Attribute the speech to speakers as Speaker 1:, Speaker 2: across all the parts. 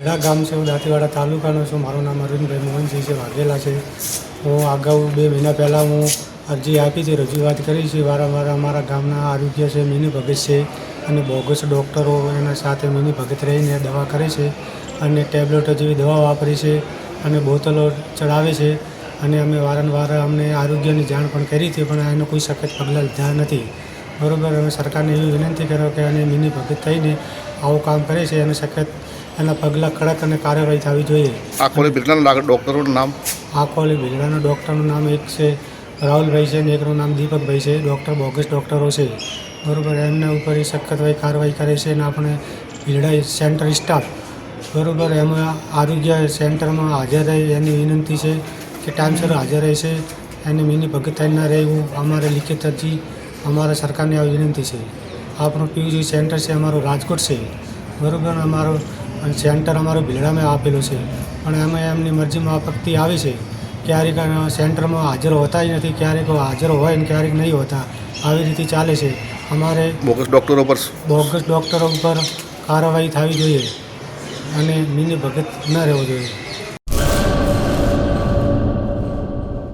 Speaker 1: ગઢા ગામ છે, હું દાંતીવાડા તાલુકાનો છું. મારું નામ અરવિંદભાઈ મોહનસિંહ છે વાઘેલા છે. હું અગાઉ બે મહિના પહેલાં હું અરજી આપી છે, રજૂઆત કરી છે. વારંવાર અમારા ગામના આરોગ્ય છે, મિની ભગત છે અને બોગસ ડૉક્ટરો એના સાથે મિની ભગત રહીને દવા કરે છે અને ટેબ્લેટો જેવી દવા વાપરી છે અને બોતલો ચડાવે છે અને અમે વારંવાર અમને આરોગ્યની જાણ પણ કરી હતી પણ એનો કોઈ સખત પગલાં લીધા નથી. બરાબર, અમે સરકારને એવી વિનંતી કરો કે અને મિની ભગત થઈને આવું કામ કરે છે અને સખત એના પગલાં કડક અને કાર્યવાહી થવી જોઈએ.
Speaker 2: આખોલી બિરલાનું બિરલાના નામ?
Speaker 1: આખોલી બિરલાના ડૉક્ટરનું નામ એક છે રાહુલભાઈ છે અને એકનું નામ દીપકભાઈ છે. ડૉક્ટર બોગસ ડૉક્ટરો છે. બરાબર એમના ઉપર એ સખત ભાઈ કાર્યવાહી કરે છે અને આપણે બિરડા સેન્ટર સ્ટાફ. બરાબર એમાં આરોગ્ય સેન્ટરમાં હાજર રહે એની વિનંતી છે કે ટાઈમસર હાજર રહેશે એને મિની ભગત થઈ ના રહેવું અમારે લિખિત અરજી અમારા સરકારને આવી વિનંતી છે. આપણું પીયુજી સેન્ટર છે અમારું રાજકોટ છે. બરાબર અમારો અને સેન્ટર અમારું ભીલડામાં આપેલું છે. પણ અમે એમની મરજીમાં માફકથી આવે છે. ક્યારેક સેન્ટરમાં હાજર હોતા જ નથી ક્યારેક હાજર હોય ને ક્યારેક નહીં હોતા. આવી રીતે ચાલે છે. અમારે
Speaker 2: બોગસ ડૉક્ટરો પર
Speaker 1: બોગસ ડૉક્ટરો ઉપર કાર્યવાહી થવી જોઈએ અને મિની ભગત ન રહેવો જોઈએ.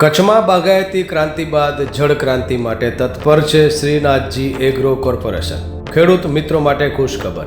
Speaker 3: કચ્છમાં બાગાયતી ક્રાંતિ બાદ જળ ક્રાંતિ માટે તત્પર છે શ્રીનાથજી એગ્રો કોર્પોરેશન. ખેડૂત મિત્રો માટે ખુશખબર.